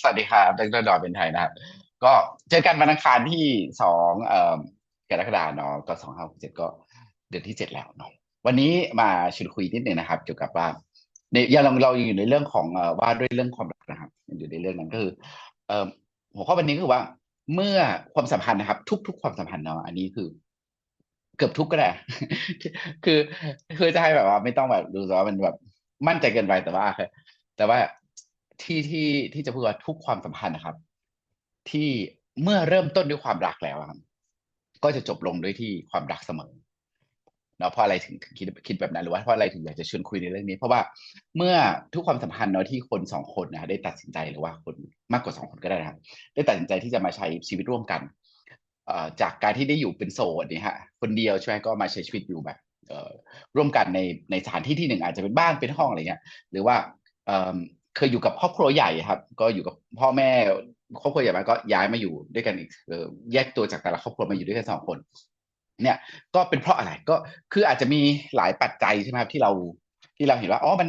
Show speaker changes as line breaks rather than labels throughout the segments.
สวัสดีครับดรดอนเป็นไทยนะครับ ก็เจอกันวันอังคารที่สองเอ่อกรกฎาคมเนาะก็สองห้าหกเจ็ดก็เดือนที่เจ็ดแล้วเนาะวันนี้มาชวนคุยนิดนึงนะครับเกี่ยวกับว่าในยังเราเราอยู่ในเรื่องของว่าด้วยเรื่องความรักนะครับอยู่ในเรื่องนั้นก็คือเอ่อหัวข้อวันนี้คือว่า เมื่อความสัมพันธ์นะครับ ทุก ๆ ความสัมพันธ์เนาะอันนี้คือ เกือบทุกก็ได้คือคือจะให้แบบว่า ไม่ต้องแบบดูว่ามันแบบมั่นใจเกินไปแต่ว่าแต่ว่า ที่ที่ที่จะพูดว่าทุกความสัมพันธ์นะครับ ที่เมื่อเริ่มต้นด้วยความรักแล้วครับก็จะจบลงด้วยที่ความรักเสมอเนาะเพราะอะไรถึงคิดคิดแบบนั้นหรือว่าเพราะอะไรถึงอยากจะชวนคุยในเรื่องนี้ เพราะว่าเมื่อทุกความสัมพันธ์เนาะที่คนสองคนนะได้ตัดสินใจหรือว่าคนมากกว่าสองคนก็ได้นะครับได้ตัดสินใจที่จะมาใช้ชีวิตร่วมกันจากการที่ได้อยู่เป็นโสดนี่ฮะคนเดียวใช่ไหมก็มาใช้ชีวิตอยู่แบบร่วมกันในในสถานที่ที่หนึ่งอาจจะเป็นบ้านเป็นห้องอะไรเงี้ยหรือว่า เคยอยู่กับครอบครัวใหญ่ครับ ก็อยู่กับพ่อแม่ครอบครัวใหญ่มาก็ย้ายมาอยู่ด้วยกันอีกแยกตัวจากแต่ละครอบครัวมาอยู่ด้วยกันสองคน เนี่ยก็เป็นเพราะอะไรก็คืออาจจะมีหลายปัจจัยใช่ไหมครับที่เราที่เราเห็นว่าอ๋อมัน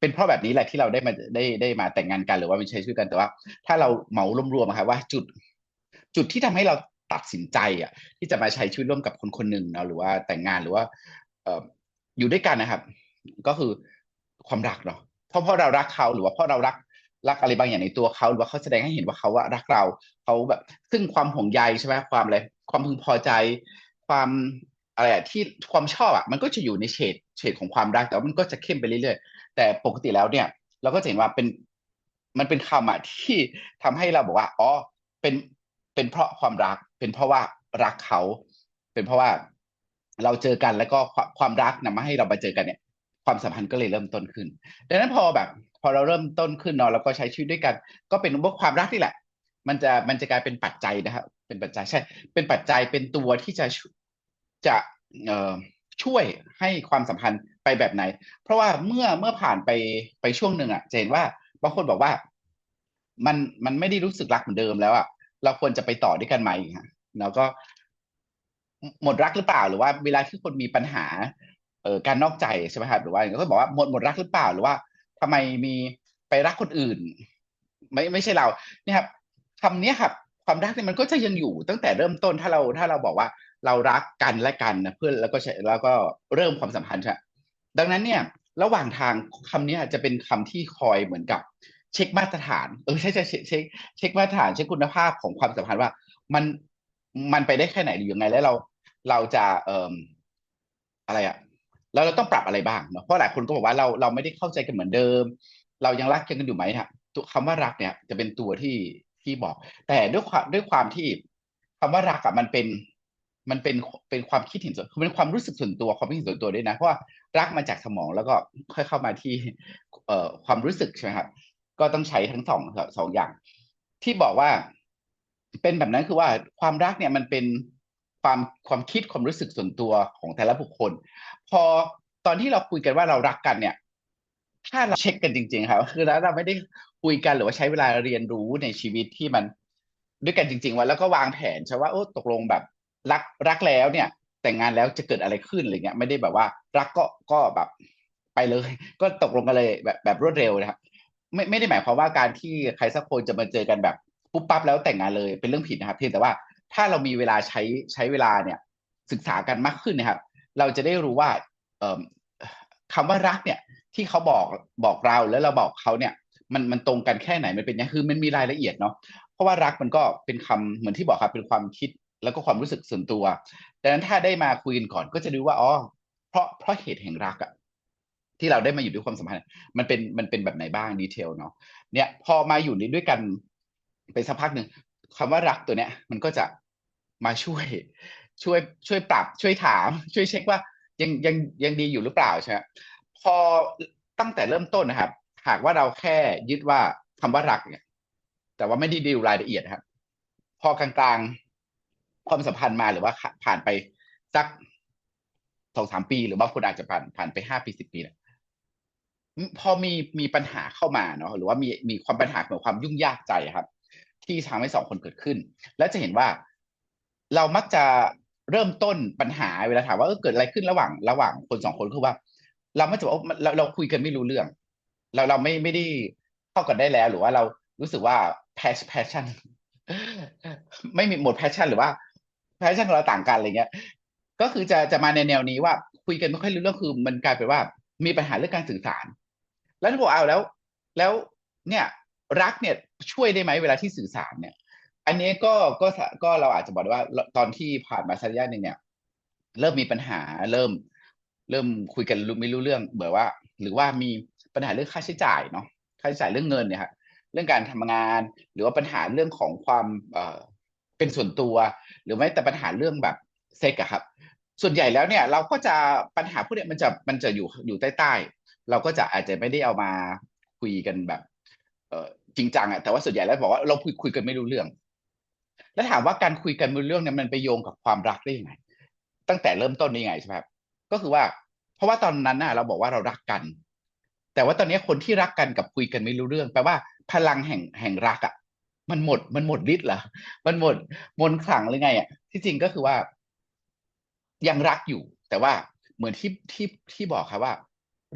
เป็นเพราะแบบนี้แหละที่เราได้มาได้ได้มาแต่งงานกันหรือว่ามาใช้ชีวิตกันแต่ว่า ถ้าเราเหมารวมๆครับว่าจุด จุดที่ทำให้เราตัดสินใจอะ ที่จะมาใช้ชีวิตร่วมกับคนคนหนึ่งเนาะหรือว่าแต่งงานหรือว่า เอ่ออยู่ด้วยกันนะครับ ก็คือความรักเนาะ เพราะเพราะเรารักเขาหรือว่าเพราะเรารักรักอะไรบางอย่างในตัวเขาหรือว่าเขาแสดงให้เห็นว่าเขาว่ารักเราเขาแบบ ซึ่งความห่วงใยใช่ไหมความอะไรความพึงพอใจ ความอะไรอะที่ความชอบอะมันก็จะอยู่ในเฉดเฉดของความรักแต่ว่ามันก็จะเข้มไปเรื่อยๆ แต่ปกติแล้วเนี่ย เราก็จะเห็นว่าเป็นมันเป็นคำอะที่ทำให้เราบอกว่าอ๋อเป็นเป็นเพราะความรัก เป็นเพราะว่ารักเขา เป็นเพราะว่าเราเจอกันแล้วก็ความรักนำมาให้เรามาเจอกันเนี่ย ความสัมพันธ์ก็เลยเริ่มต้นขึ้น ดังนั้นพอแบบ พอเราเริ่มต้นขึ้นเนาะแล้วก็ใช้ชีวิตด้วยกัน ก็เป็นว่าความรักนี่แหละ มันจะมันจะกลายเป็นปัจจัยนะครับเป็นปัจจัยใช่ เป็นปัจจัยเป็นตัวที่จะจะเอ่อช่วยให้ความสัมพันธ์ไปแบบไหน เพราะว่าเมื่อเมื่อผ่านไปไปช่วงหนึ่งอะจะเห็นว่าบางคนบอกว่า มันมันไม่ได้รู้สึกรักเหมือนเดิมแล้วอะเราควรจะไปต่อด้วยกันไหมแล้วก็หมดรักหรือเปล่าหรือว่าเวลาที่คนมีปัญหา เอ่อการนอกใจใช่ไหมครับหรือว่าก็บอกว่าหมดหมดรักหรือเปล่าหรือว่าทำไมมีไปรักคนอื่น ไม่ไม่ใช่เราเนี่ยครับคำนี้ครับความรักเนี่ยมันก็จะยังอยู่ตั้งแต่เริ่มต้นถ้าเราถ้าเราบอกว่าเรารักกันและกันนะเพื่อนแล้วก็แล้วก็เริ่มความสัมพันธ์ใช่ดังนั้นเนี่ย ระหว่างทางคำนี้จะเป็นคำที่คอยเหมือนกับ เช็คมาตรฐานเออใช่ใช่เช็คเช็คเช็คมาตรฐานเช็คคุณภาพของความสัมพันธ์ว่า มันมันไปได้แค่ไหนหรือยังไงแล้วเราเราจะเอ่ออะไรอะ แล้วเราต้องปรับอะไรบ้างเนาะเพราะหลายคนก็บอกว่าเราเราไม่ได้เข้าใจกันเหมือนเดิม เรายังรักกันอยู่ไหมครับตัวคำว่ารักเนี่ยจะเป็นตัวที่ที่บอก แต่ด้วยความด้วยความที่คำว่ารักอะมันเป็นมันเป็นเป็นความคิดเห็นส่วนคือเป็นความรู้สึกส่วนตัวความคิดเห็นส่วนตัวด้วยนะเพราะว่ารักมาจากสมองแล้วก็ค่อยเข้ามาที่เอ่อความรู้สึกใช่ไหมครับก็ต้องใช้ทั้งสองสองอย่าง ที่บอกว่า เป็นแบบนั้นคือว่าความรักเนี่ยมันเป็น ความความคิดความรู้สึกส่วนตัวของแต่ละบุคคล พอตอนที่เราคุยกันว่าเรารักกันเนี่ยถ้าเราเช็คกันจริง ๆ ครับ คือแล้วเราไม่ได้คุยกันหรือว่าใช้เวลาเรียนรู้ในชีวิตที่มัน ด้วยกันจริง ๆว่าแล้วก็วางแผนใช่ว่าโอ้ตกลงแบบรักรักแล้วเนี่ย แต่งงานแล้วจะเกิดอะไรขึ้นอะไรเงี้ยไม่ได้แบบว่า รักก็ก็แบบไปเลย ก็ตกลงกันเลยแบบแบบรวดเร็วนะครับไม่ไม่ได้หมายความว่าการที่ใครสักคนจะมาเจอกันแบบปุ๊บปั๊บแล้วแต่งงานเลยเป็นเรื่องผิดนะครับเพียงแต่ว่า ถ้าเรามีเวลาใช้ใช้เวลาเนี่ย ศึกษากันมากขึ้นนะครับ เราจะได้รู้ว่าคำว่ารักเนี่ย ที่เขาบอกบอกเราแล้วเราบอกเขาเนี่ย มันมันตรงกันแค่ไหนมันเป็นยังคือมันมีรายละเอียดเนาะเพราะว่ารักมันก็เป็นคำเหมือนที่บอกครับเป็นความคิดแล้วก็ความรู้สึกส่วนตัวดังนั้นถ้าได้มาคุยกันก่อนก็จะรู้ว่าอ๋อเพราะเพราะเหตุแห่งรักอะที่เราได้มาอยู่ด้วยความสัมพันธ์มันเป็นมันเป็นแบบไหนบ้างดีเทลเนาะเนี่ยพอมาอยู่ด้วยกันไปสักพักหนึ่งคำว่ารักตัวเนี้ย มันก็จะ มาช่วย ช่วยช่วยปรับช่วยถาม ช่วยเช็คว่ายังยังยังดีอยู่หรือเปล่าใช่ไหมพอตั้งแต่เริ่มต้นนะครับ หากว่าเราแค่ยึดว่าคำว่ารักเนี่ย แต่ว่าไม่ได้ดูรายละเอียดครับ พอกลางๆความสัมพันธ์มาหรือว่าผ่านไปสักสองสามปี หรือบางคนอาจจะผ่านผ่านไปห้าปีสิบปีเนี่ยพอมีมีปัญหาเข้ามาเนาะหรือว่ามีมีความปัญหาของความยุ่งยากใจครับ ที่ทำให้สองคนเกิดขึ้น แล้วจะเห็นว่า เรามักจะเริ่มต้นปัญหาเวลาถามว่าเออเกิดอะไรขึ้นระหว่างระหว่างคนสองคนคือว่า เราไม่จะบอกเราเราคุยกันไม่รู้เรื่อง เราเราไม่ไม่ได้เข้ากันได้แล้ว หรือว่าเรารู้สึกว่า passion passion ไม่มีหมด passion หรือว่า passion ของเราต่างกันอะไรเงี้ย ก็คือจะจะมาในแนวนี้ว่าคุยกันไม่ค่อยรู้เรื่องคือมันกลายเป็นว่า มีปัญหาเรื่องการสื่อสาร แล้วถ้าบอกเอาแล้ว แล้วเนี่ยรักเนี่ยช่วยได้ไหมเวลาที่สื่อสารเนี่ย อันนี้ก็ก็ก็เราอาจจะบอกได้ว่าตอนที่ผ่านมาสักระยะหนึ่งเนี่ย เริ่มมีปัญหาเริ่ม เริ่มคุยกันรู้ไม่รู้เรื่องเบื่อว่า หรือว่ามีปัญหาเรื่องค่าใช้จ่ายเนาะค่าใช้จ่ายเรื่องเงินเนี่ยครับเรื่องการทำงาน หรือว่าปัญหาเรื่องของความเอ่อเป็นส่วนตัว หรือไม่แต่ปัญหาเรื่องแบบเซ็กอะครับ ส่วนใหญ่แล้วเนี่ย เราก็จะปัญหาพวกเนี้ยมันจะมันจะอยู่อยู่ใต้ใต้เราก็จะอาจจะไม่ได้เอามาคุยกันแบบ เอ่อจริงจังอะแต่ว่าส่วนใหญ่แล้วบอกว่าเราคุยคุยกันไม่รู้เรื่อง แล้วถามว่าการคุยกันไม่รู้เรื่องเนี่ยมันไปโยงกับความรักได้ยังไง ตั้งแต่เริ่มต้นนี่ไงใช่ไหมครับก็คือว่า เพราะว่าตอนนั้นน่ะเราบอกว่าเรารักกัน แต่ว่าตอนนี้คนที่รักกันกับคุยกันไม่รู้เรื่องแปลว่าพลังแห่งแห่งรักอะ มันหมดมันหมดฤทธิ์เหรอมันหมดมนขลังหรือไงอะ ที่จริงก็คือว่า ยังรักอยู่ แต่ว่าเหมือนที่ที่ที่บอกครับว่า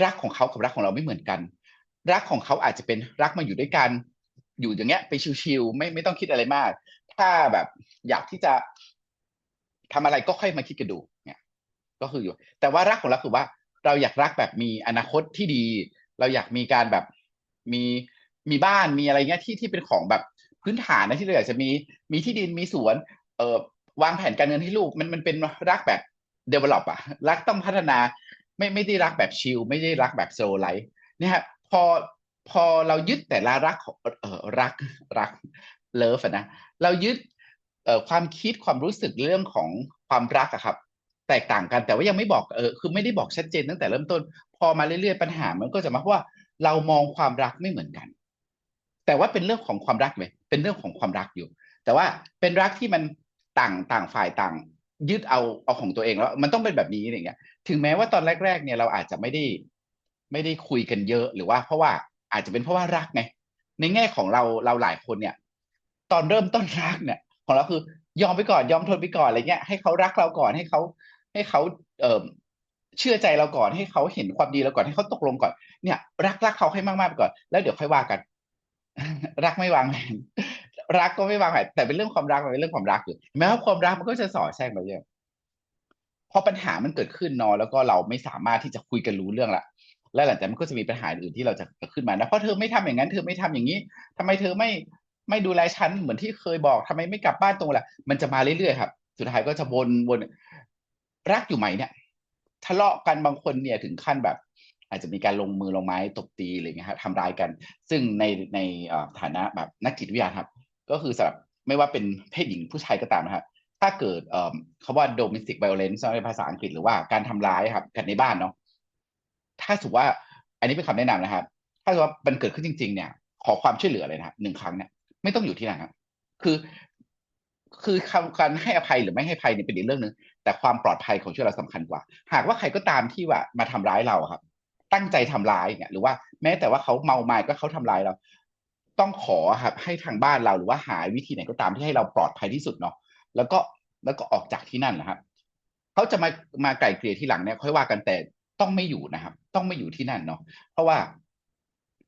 รักของเขากับรักของเราไม่เหมือนกัน รักของเขาอาจจะเป็นรักมาอยู่ด้วยกัน อยู่อย่างเงี้ย ไปชิวๆไม่ไม่ต้องคิดอะไรมาก ถ้าแบบ อยากที่จะทำอะไรก็ค่อยมาคิดกันดูเนี่ย ก็คืออยู่ แต่ว่ารักของเราคือว่า เราอยากรักแบบมีอนาคตที่ดี เราอยากมีการแบบมีมีบ้านมีอะไรเงี้ยที่ที่เป็นของแบบพื้นฐานนะที่เราอยากจะมีมีที่ดินมีสวน เอ่อวางแผนการเงินให้ลูก มันมันเป็นรักแบบ develop อะรักต้องพัฒนา ไม่ไม่ได้รักแบบชิลไม่ได้รักแบบโซไลท์เนี่ยพอพอเรายึดแต่ละรักของเออรักรัก เลิฟนะเรายึดความคิดความรู้สึกเรื่องของความรักอะครับ แตกต่างกันแต่ว่ายังไม่บอกเออคือไม่ได้บอกชัดเจนตั้งแต่เริ่มต้น พอมาเรื่อยๆปัญหามันก็จะมาเพราะว่าเรามองความรักไม่เหมือนกัน แต่ว่าเป็นเรื่องของความรักไหมเป็นเรื่องของความรักอยู่ แต่ว่าเป็นรักที่มันต่างต่างฝ่ายต่าง ยึดเอาเอาของตัวเองแล้ว มันต้องเป็นแบบนี้อย่างเงี้ย ถึงแม้ว่าตอนแรก ๆ เนี่ยเราอาจจะไม่ได้ไม่ได้คุยกันเยอะหรือว่าเพราะว่าอาจจะเป็นเพราะว่ารักไงในแง่ของเราเราหลายคนเนี่ย ตอนเริ่มต้นรักเนี่ย ของเราคือยอมไปก่อนยอมทนไปก่อนอะไรเงี้ยให้เขารักเราก่อนให้เขาให้เขาเอ่อเชื่อใจเราก่อนให้เขาเห็นความดีเราก่อนให้เขาตกลงก่อน เนี่ย รักรักเขาให้มากๆไปก่อน แล้วเดี๋ยวค่อยว่ากัน รักไม่วางแผนรักก็ไม่วางแผนแต่เป็นเรื่องความรักมันเป็นเรื่องความรักอยู่แม้ว่าความรักมันก็จะสอดแทรกมาเยอะพอปัญหามันเกิดขึ้นเนาะแล้วก็เราไม่สามารถที่จะคุยกันรู้เรื่องละแล้วหลังจากมันก็จะมีปัญหาอื่นที่เราจะขึ้นมานะเพราะเธอไม่ทำอย่างนั้นเธอไม่ทำอย่างนี้ทำไมเธอไม่ ไม่ดูแลฉันเหมือนที่เคยบอกทำไมไม่กลับบ้านตรงละมันจะมาเรื่อยๆครับ สุดท้ายก็จะวนวนรักอยู่ไหมเนี่ยทะเลาะกันบางคนเนี่ยถึงขั้นแบบ อาจจะมีการลงมือลงไม้ตบตีอะไรเงี้ยครับทำร้ายกัน ซึ่งในในฐานะแบบนักจิตวิทยาครับ ก็คือสำหรับไม่ว่าเป็นเพศหญิงผู้ชายก็ตามนะครับถ้าเกิดเขาว่า domestic violence ในภาษาอังกฤษหรือว่าการทำร้ายครับกันในบ้านเนาะถ้าสมมติว่า อันนี้เป็นคำแนะนำนะครับ ถ้าสมมติว่ามันเกิดขึ้นจริง ๆ เนี่ย ขอความช่วยเหลือเลยนะครับหนึ่งครั้งเนี่ย ไม่ต้องอยู่ที่นั่นครับคือคือคำการให้อภัยหรือไม่ให้อภัยเนี่ยเป็นอีกเรื่องหนึ่งแต่ความปลอดภัยของช่วยเราสำคัญกว่า หากว่าใครก็ตามที่ว่ามาทำร้ายเราครับ ตั้งใจทำร้ายเนี่ย หรือว่าแม้แต่ว่าเขาเมาไม้ก็เขาทำร้ายเรา ต้องขอครับให้ทางบ้านเราหรือว่าหาวิธีไหนก็ตามที่ให้เราปลอดภัยที่สุดเนาะแล้วก็แล้วก็ออกจากที่นั่นนะครับเขาจะมามาไกลเกลี่ยที่หลังเนี่ยค่อยว่ากันแต่ต้องไม่อยู่นะครับ ต้องไม่อยู่ที่นั่นเนาะเพราะว่า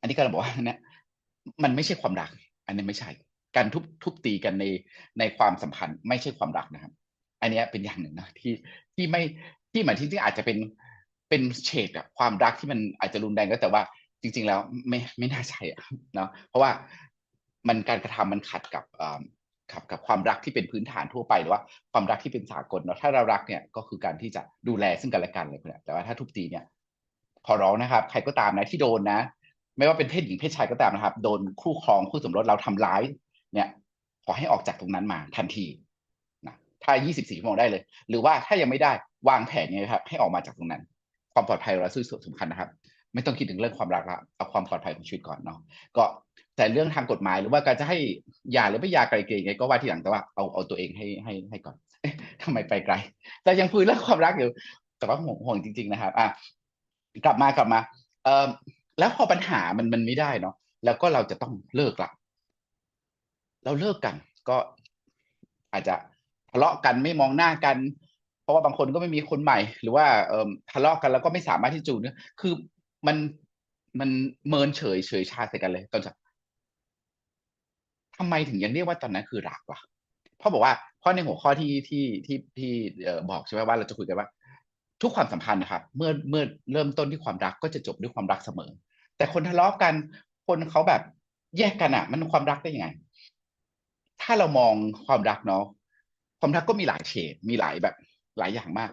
อันนี้ก็เราบอกว่าเนี่ยมันไม่ใช่ความรัก อันนี้ไม่ใช่ การทุบทุบตีกันในในความสัมพันธ์ไม่ใช่ความรักนะครับ อันนี้เป็นอย่างหนึ่งนะที่ที่ไม่ที่หมายที่ที่อาจจะเป็นเป็นเฉดอะความรักที่มันอาจจะรุนแรงก็แต่ว่าจริง ๆ แล้วไม่ไม่น่าใช่อะเนาะเพราะว่ามันการกระทำมันขัดกับขับกับความรักที่เป็นพื้นฐานทั่วไปหรือว่าความรักที่เป็นสากลเนาะถ้าเรารักเนี่ยก็คือการที่จะดูแลซึ่งกันและกันเลยแต่ว่าถ้าทุบตีเนี่ยขอร้องนะครับ ใครก็ตามนะที่โดนนะ ไม่ว่าเป็นเพศหญิงเพศชายก็ตามนะครับ โดนคู่ครองคู่สมรสเราทำร้าย เนี่ยขอให้ออกจากตรงนั้นมาทันทีนะถ้า 24 ชั่วโมงได้เลย หรือว่าถ้ายังไม่ได้วางแผนไงครับ ให้ออกมาจากตรงนั้น ความปลอดภัยเราสุดสำคัญนะครับ ไม่ต้องคิดถึงเรื่องความรักละเอาความปลอดภัยของชีวิตก่อนเนาะก็แต่เรื่องทางกฎหมายหรือว่าการจะให้ยาหรือไม่ยาไกลเกลี่ยไงก็ว่าทีหลังแต่ว่าเอาเอาตัวเองให้ให้ให้ก่อนทำไมไปไกล แต่ยังคุยเรื่องความรักอยู่แต่ว่าห่วงห่วงจริง ๆ นะครับ อะกลับมากลับมา เอ่อ แล้วพอปัญหามันมันไม่ได้เนาะแล้วก็เราจะต้องเลิกละเราเลิกกัน ก็อาจจะทะเลาะกันไม่มองหน้ากัน เพราะว่าบางคนก็ไม่มีคนใหม่ หรือว่าเอ่อทะเลาะกันแล้วก็ไม่สามารถที่จูนคือมันมันเมินเฉยเฉยชาใส่กันเลยตอนจากทำไมถึงยังเรียกว่าตอนนั้นคือรักวะเพราะบอกว่าเพราะในหัวข้อที่ที่ที่ที่บอกใช่ไหมว่าเราจะคุยกันว่า ทุกความสัมพันธ์นะครับเมื่อเมื่อเริ่มต้นที่ความรักก็จะจบด้วยความรักเสมอ แต่คนทะเลาะกัน คนเขาแบบแยกกันอะมันความรักได้ยังไง ถ้าเรามองความรักเนาะความรักก็มีหลายเฉดมีหลายแบบ หลายอย่างมาก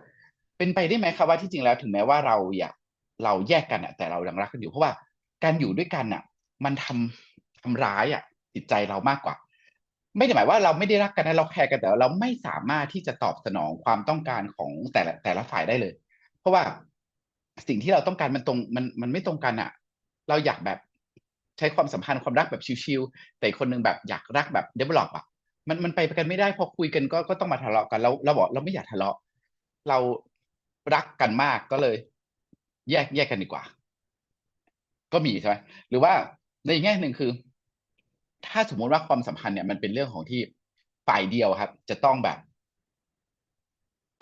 เป็นไปได้ไหมครับว่าที่จริงแล้วถึงแม้ว่าเราอยากเราแยกกันอะแต่เรายังรักกันอยู่เพราะว่าการอยู่ด้วยกันอะมันทำทำร้ายอะจิตใจเรามากกว่า ไม่ได้หมายว่าเราไม่ได้รักกันนะเราแคร์กันแต่เราไม่สามารถที่จะตอบสนองความต้องการของแต่ละแต่ละฝ่ายได้เลย เพราะว่าสิ่งที่เราต้องการมันตรงมันมันไม่ตรงกันอะ เราอยากแบบใช้ความสัมพันธ์ความรักแบบชิวๆแต่คนหนึงแบบอยากรักแบบ develop อะมันมันไปกันไม่ได้พอคุยกันก็ก็ต้องมาทะเลาะกันเราเราบอกเราไม่อยากทะเลาะ เรารักกันมากก็เลย แยกแยกกันดีกว่า ก็มีใช่ไหมหรือว่าในอีกแง่หนึ่งคือ ถ้าสมมุติว่าความสัมพันธ์เนี่ยมันเป็นเรื่องของที่ฝ่ายเดียวครับ จะต้องแบบ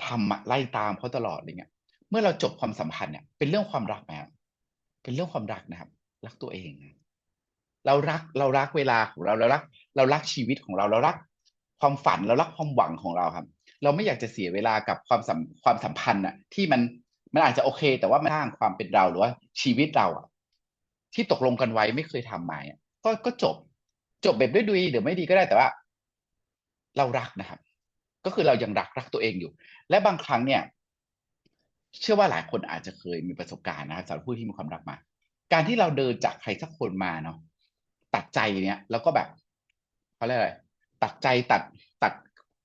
ทำไล่ตามเขาตลอดอะไรเงี้ย เมื่อเราจบความสัมพันธ์เนี่ยเป็นเรื่องความรักไหม เป็นเรื่องความรักนะครับ รักตัวเองนะเรารักเรารักเวลาของเราเรารัก เรารักชีวิตของเราเรารัก ความฝันเรารักความหวังของเราครับ เราไม่อยากจะเสียเวลากับความสัมความสัมพันธ์อะที่มันมันอาจจะโอเค แต่ว่ามันสร้างความเป็นเราหรือว่าชีวิตเราอะที่ตกลงกันไว้ไม่เคยทำมาก็ก็จบ จบแบบด้วยดีหรือไม่ดีก็ได้แต่ว่า เรารักนะครับ ก็คือเรายังรักรักตัวเองอยู่ และบางครั้งเนี่ย เชื่อว่าหลายคนอาจจะเคยมีประสบการณ์นะครับสำหรับผู้ที่มีความรักมา การที่เราเดินจากใครสักคนมาเนาะตัดใจเนี่ยแล้วก็แบบเขาเรียกอะไรตัดใจตัดตัด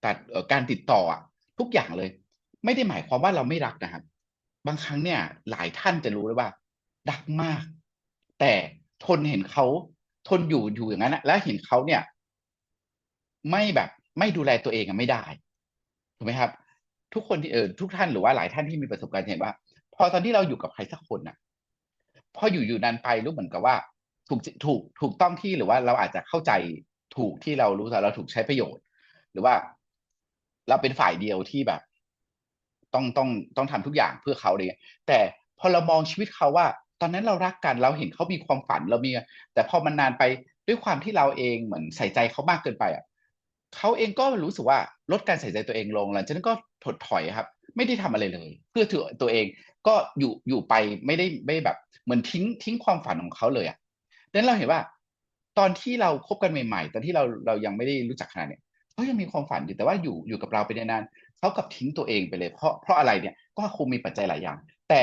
ตัดการติดต่ออะทุกอย่างเลย ไม่ได้หมายความว่าเราไม่รักนะครับ บางครั้งเนี่ย หลายท่านจะรู้เลยว่า รักมาก แต่ทนเห็นเขาทนอยู่อยู่อย่างนั้นนะแล้วเห็นเขาเนี่ย ไม่แบบ ไม่ดูแลตัวเองอะไม่ได้ถูกไหมครับ ทุกคนที่เออทุกท่านหรือว่าหลายท่านที่มีประสบการณ์เห็นว่า พอตอนที่เราอยู่กับใครสักคนน่ะ พออยู่อยู่นานไปรู้เหมือนกับว่า ถูกถูกถูกต้องที่หรือว่าเราอาจจะเข้าใจถูกที่เรารู้แต่เราถูกใช้ประโยชน์ หรือว่าเราเป็นฝ่ายเดียวที่แบบ ต้องต้องต้องทำทุกอย่างเพื่อเขาเลยแต่พอเรามองชีวิตเขาว่า ตอนนั้นเรารักกันเราเห็นเขามีความฝันเรามีแต่พอมันนานไปด้วยความที่เราเองเหมือนใส่ใจเขามากเกินไปอะ เขาเองก็รู้สึกว่าลดการใส่ใจตัวเองลงหลังจากนั้นก็ถดถอยครับ ไม่ได้ทำอะไรเลย เพื่อถือตัวเองก็อยู่อยู่ไปไม่ได้ไม่แบบเหมือนทิ้งทิ้งความฝันของเขาเลยอะดังนั้นเราเห็นว่า ตอนที่เราคบกันใหม่ ๆ ตอนที่เราเรายังไม่ได้รู้จักขนาดเนี้ยเขายังมีความฝันอยู่แต่ว่าอยู่อยู่กับเราไปนานๆเขากับทิ้งตัวเองไปเลย เพราะเพราะอะไรเนี่ยก็คงมีปัจจัยหลายอย่าง แต่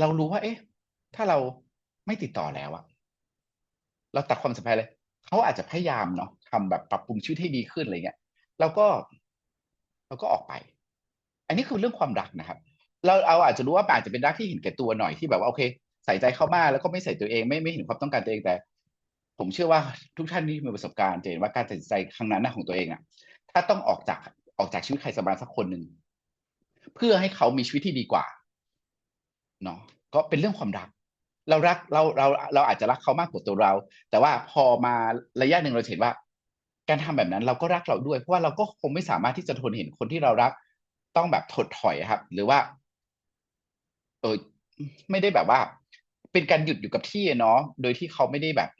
เรารู้ว่า เอ๊ะ ถ้าเราไม่ติดต่อแล้วอะเราตัดความสัมพันธ์เลยเขาอาจจะพยายามเนาะ ทำแบบปรับปรุงชีวิตให้ดีขึ้นอะไรเงี้ยเราก็เราก็ออกไป อันนี้คือเรื่องความรักนะครับ เราเอาอาจจะรู้ว่าอาจจะเป็นรักที่เห็นแก่ตัวหน่อยที่แบบว่าโอเค ใส่ใจเข้ามากแล้วก็ไม่ใส่ตัวเองไม่ไม่เห็นความต้องการตัวเองแต่ ผมเชื่อว่าทุกท่านที่มีประสบการณ์จะเห็นว่าการตัดสินใจครั้งนั้นนะของตัวเองอะถ้าต้องออกจากออกจากชีวิตใครสักสักคนหนึ่งเพื่อให้เขามีชีวิตที่ดีกว่าเนาะก็เป็นเรื่องความรัก เรารักเราเราเราอาจจะรักเขามากกว่าตัวเรา แต่ว่าพอมาระยะหนึ่งเราเห็นว่า การทำแบบนั้นเราก็รักเราด้วย เพราะว่าเราก็คงไม่สามารถที่จะทนเห็นคนที่เรารัก ต้องแบบถดถอยครับ หรือว่า เออไม่ได้แบบว่า เป็นการหยุดอยู่กับที่เนาะโดยที่เขาไม่ได้แบบ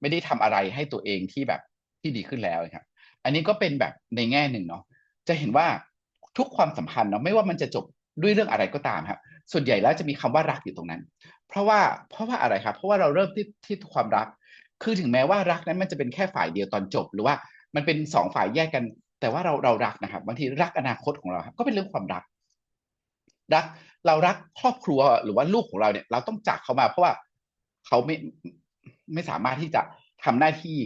ไม่ได้ทำอะไรให้ตัวเองที่แบบที่ดีขึ้นแล้วครับ อันนี้ก็เป็นแบบในแง่หนึ่งเนาะจะเห็นว่าทุกความสัมพันธ์เนาะไม่ว่ามันจะจบด้วยเรื่องอะไรก็ตามครับ ส่วนใหญ่แล้วจะมีคำว่ารักอยู่ตรงนั้น เพราะว่าเพราะว่าอะไรครับ เพราะว่าเราเริ่มที่ที่ความรัก คือถึงแม้ว่ารักนั้นมันจะเป็นแค่ฝ่ายเดียวตอนจบ หรือว่ามันเป็นสองฝ่ายแยกกัน แต่ว่าเราเรารักนะครับบางทีรักอนาคตของเราครับก็เป็นเรื่องความรัก รัก เรารักครอบครัวหรือว่าลูกของเราเนี่ย เราต้องจากเขามา เพราะว่าเขาไม่ไม่สามารถที่จะทำหน้าที่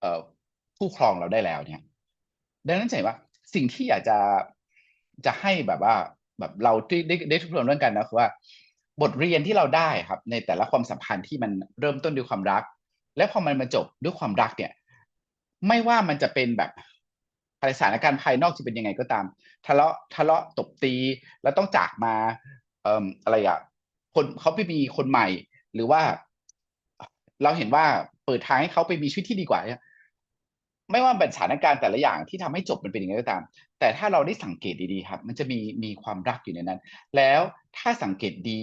เอ่อผู้ครองเราได้แล้วเนี่ย ดังนั้นเห็นว่าสิ่งที่อยากจะจะให้แบบว่า แบบเราได้ได้ได้ทุกคนเรื่องกันนะคือว่า บทเรียนที่เราได้ครับ ในแต่ละความสัมพันธ์ที่มันเริ่มต้นด้วยความรัก และพอมันมาจบด้วยความรักเนี่ย ไม่ว่ามันจะเป็นแบบสถานการณ์ภายนอกจะเป็นยังไงก็ตาม ทะเลาะทะเลาะตบตี แล้วต้องจากมา เอ่ออะไรอะคนเขาไปมีคนใหม่ หรือว่า เราเห็นว่าเปิดทางให้เขาไปมีชีวิตที่ดีกว่าเนี่ยไม่ว่าเป็นสถานการณ์แต่ละอย่างที่ทำให้จบมันเป็นยังไงก็ตาม แต่ถ้าเราได้สังเกตดีๆครับ มันจะมีมีความรักอยู่ในนั้น แล้วถ้าสังเกตดี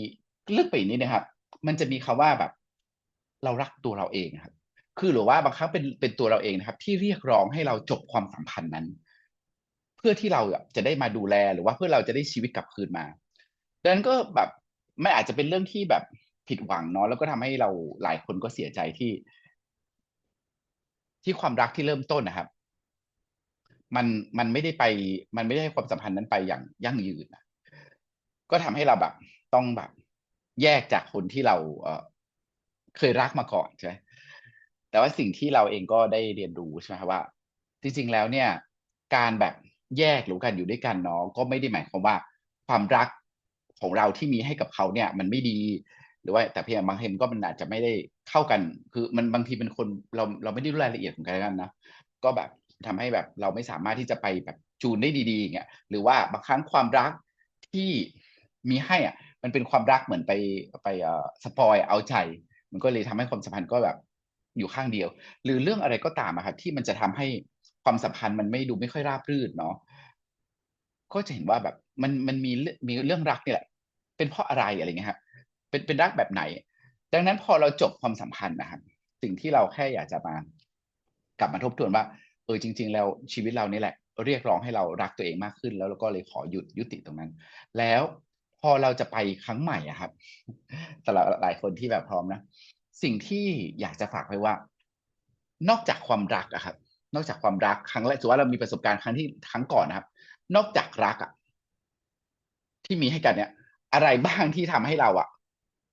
ลึกไปนี้นะครับ มันจะมีคำว่าแบบ เรารักตัวเราเองครับ คือหรือว่าบางครั้งเป็นเป็นตัวเราเองนะครับ ที่เรียกร้องให้เราจบความสัมพันธ์นั้น เพื่อที่เราจะได้มาดูแลหรือว่าเพื่อเราจะได้ชีวิตกลับคืนมาดังนั้นก็แบบไม่อาจจะเป็นเรื่องที่แบบผิดหวังเนาะแล้วก็ทำให้เราหลายคนก็เสียใจที่ ที่ความรักที่เริ่มต้นนะครับ มันมันไม่ได้ไป มันไม่ได้ให้ความสัมพันธ์นั้นไปอย่างยั่งยืนนะก็ทำให้เราแบบ ต้องแบบ แยกจากคนที่เราเออ เคยรักมาก่อนใช่ไหมแต่ว่าสิ่งที่เราเองก็ได้เรียนรู้ใช่ไหมครับว่า จริง ๆ แล้วเนี่ย การแบบแยกหรือการอยู่ด้วยกันเนาะก็ไม่ได้หมายความว่า ความรักของเราที่มีให้กับเขาเนี่ย มันไม่ดี หรือว่าแต่เพียงบางทีมันก็มันอาจจะไม่ได้เข้ากัน คือมันบางทีเป็นคนเราเราไม่ได้รู้รายละเอียดของกันกันนะก็แบบทำให้แบบเราไม่สามารถที่จะไปแบบจูนได้ดีๆอย่างเงี้ยหรือว่าบางครั้งความรักที่มีให้อะ มันเป็นความรักเหมือนไปไปเอ่อสปอยเอาใจ มันก็เลยทำให้ความสัมพันธ์ก็แบบอยู่ข้างเดียว หรือเรื่องอะไรก็ตามอะครับที่มันจะทำให้ความสัมพันธ์มันไม่ดูไม่ค่อยราบรื่นเนาะก็จะเห็นว่าแบบมันมันมีมีเรื่องรักเนี่ยแหละ เป็นเพราะอะไรอะไรเงี้ยครับเป็นเป็นรักแบบไหน ดังนั้นพอเราจบความสัมพันธ์นะครับสิ่งที่เราแค่อยากจะมากลับมาทบทวนว่าเออจริง ๆ แล้วชีวิตเรานี่แหละ เรียกร้องให้เรารักตัวเองมากขึ้น แล้วเราก็เลยขอหยุดยุติตรงนั้น แล้ว อเราจะไปครั้งใหม่อะครับสำหรับหลายคนที่แบบพร้อมนะสิ่งที่อยากจะฝากไว้ว่า นอกจากความรักอะครับ นอกจากความรักครั้งแรกถือว่าเรามีประสบการณ์ครั้งที่ครั้งก่อนนะครับ นอกจากรักอะที่มีให้กันเนี่ย อะไรบ้างที่ทำให้เราอะ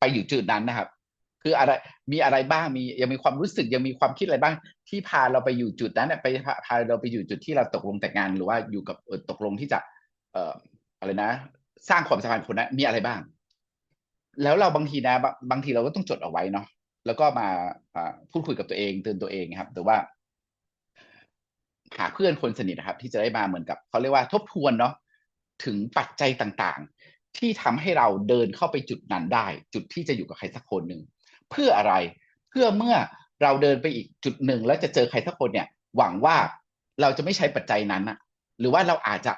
ไปอยู่จุดนั้นนะครับ คืออะไรมีอะไรบ้างมียังมีความรู้สึกยังมีความคิดอะไรบ้าง ที่พาเราไปอยู่จุดนั้นไปพาพาเราไปอยู่จุดที่เราตกลงแต่งงานหรือว่าอยู่กับตกลงที่จะ เอ่ออะไรนะ สร้างความสัมพันธ์คนนั้นมีอะไรบ้าง แล้วเราบางทีนะบางทีเราก็ต้องจดเอาไว้เนาะแล้วก็มาพูดคุยกับตัวเองเตือนตัวเองครับ แต่ว่า หาเพื่อนคนสนิทนะครับ ที่จะได้มาเหมือนกับเขาเรียกว่าทบทวนเนาะถึงปัจจัยต่างๆ ที่ทำให้เราเดินเข้าไปจุดนั้นได้ จุดที่จะอยู่กับใครสักคนหนึ่งเพื่ออะไรเพื่อเมื่อเราเดินไปอีกจุดหนึ่งแล้วจะเจอใครสักคนเนี่ย หวังว่าเราจะไม่ใช้ปัจจัยนั้นอะหรือว่าเราอาจจะ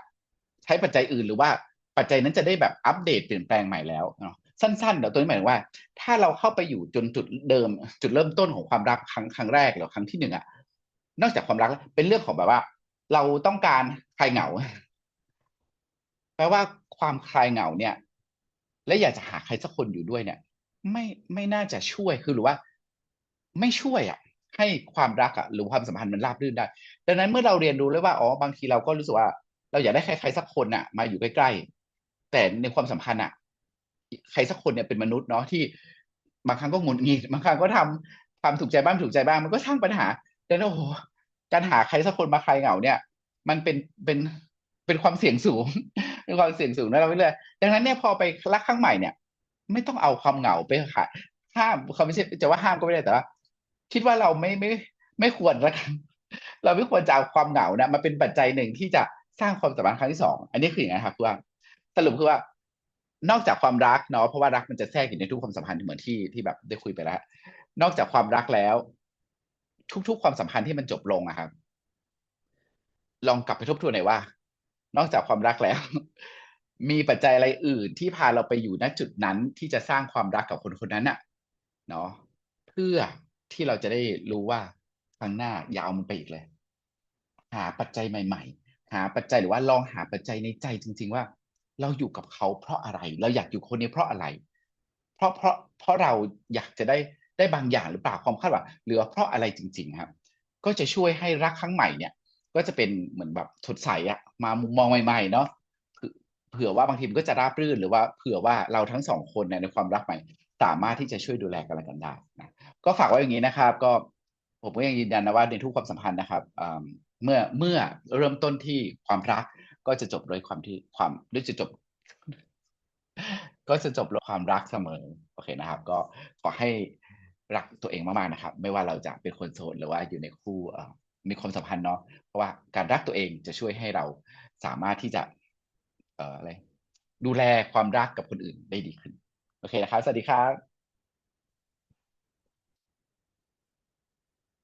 ใช้ปัจจัยอื่นหรือว่า ปัจจัยนั้นจะได้แบบอัปเดตเปลี่ยนแปลงใหม่แล้วเนาะสั้นๆเดี๋ยวตัวนี้หมายถึงว่า ถ้าเราเข้าไปอยู่จนจุดเดิม จุดเริ่มต้นของความรักครั้งครั้งแรกหรือครั้งที่หนึ่งอะนอกจากความรักเป็นเรื่องของแบบว่า เราต้องการคลายเหงาแปลว่าความคลายเหงาเนี่ย และอยากจะหาใครสักคนอยู่ด้วยเนี่ย ไม่ไม่น่าจะช่วยคือหรือว่า ไม่ช่วยอะ ให้ความรักอะหรือความสัมพันธ์มันราบรื่นได้ ดังนั้นเมื่อเราเรียนรู้แล้วว่าอ๋อบางทีเราก็รู้สึกว่า เราอยากได้ใครใครสักคนอะ มาอยู่ใกล้ๆ แต่ในความสัมพันธ์อะใครสักคนเนี่ยเป็นมนุษย์เนาะที่บางครั้งก็งุนงิดบางครั้งก็ทำความถูกใจบ้างถูกใจบ้างมันก็สร้างปัญหาดังนั้นโอ้โหการหาใครสักคนมาใคลายเหงาเนี่ย มันเป็นเป็นเป็นความเสี่ยงสูงเป็นความเสี่ยงสูงนะเราไม่เลยดังนั้นเนี่ยพอไปรักครั้งใหม่เนี่ย ไม่ต้องเอาความเหงาไปค่ะห้ามเขาไม่ใช่จะว่าห้ามก็ไม่ได้แต่ว่าคิดว่าเราไม่ไม่ไม่ควรละกันเราไม่ควรจะเอาความเหงานะมาเป็นปัจจัยหนึ่งที่จะสร้างความสัมพันธ์ครั้งที่สองอันนี้คืออย่างไรครับคือว่า สรุปคือว่า นอกจากความรักเนาะเพราะว่ารักมันจะแทรกอยู่ในทุกความสัมพันธ์เหมือนที่ที่แบบได้คุยไปแล้วนอกจากความรักแล้ว ทุก ๆ ความสัมพันธ์ที่มันจบลงอะครับ ลองกลับไปทบทวนหน่อยว่า นอกจากความรักแล้ว มีปัจจัยอะไรอื่นที่พาเราไปอยู่ณจุดนั้นที่จะสร้างความรักกับคนคนนั้นอะเนาะเพื่อที่เราจะได้รู้ว่าข้างหน้ายาวมันไปอีกเลย หาปัจจัยใหม่ ๆ หาปัจจัยหรือว่าลองหาปัจจัยในใจจริง ๆ ว่า เราอยู่กับเขาเพราะอะไร เราอยากอยู่คนนี้เพราะอะไร เพราะเพราะเพราะเราอยากจะได้ได้บางอย่างหรือเปล่าความคาดหวังหรือเพราะอะไรจริง ๆ ครับ ก็จะช่วยให้รักครั้งใหม่เนี่ย ก็จะเป็นเหมือนแบบสดใสอะมามุมมองใหม่ๆเนาะเผื่อว่าบางทีมันก็จะราบรื่นหรือว่าเผื่อว่าเราทั้งสองคนในความรักใหม่สามารถที่จะช่วยดูแลกันและกันได้นะก็ฝากไว้อย่างนี้นะครับ ก็ผมก็ยังยืนยันนะว่าในทุกความสัมพันธ์นะครับเมื่อเมื่อเริ่มต้นที่ความรัก ก็จะจบด้วยความที่ความด้วยจะจบ ก็จะจบด้วยความรักเสมอ โอเคนะครับ ก็ขอให้รักตัวเองมากๆนะครับ ไม่ว่าเราจะเป็นคนโสดหรือว่าอยู่ในคู่มีความสัมพันธ์เนาะเพราะว่าการรักตัวเองจะช่วยให้เราสามารถที่จะ เอ่ออะไรดูแลความรักกับคนอื่นได้ดีขึ้น โอเคนะครับ สวัสดีครับ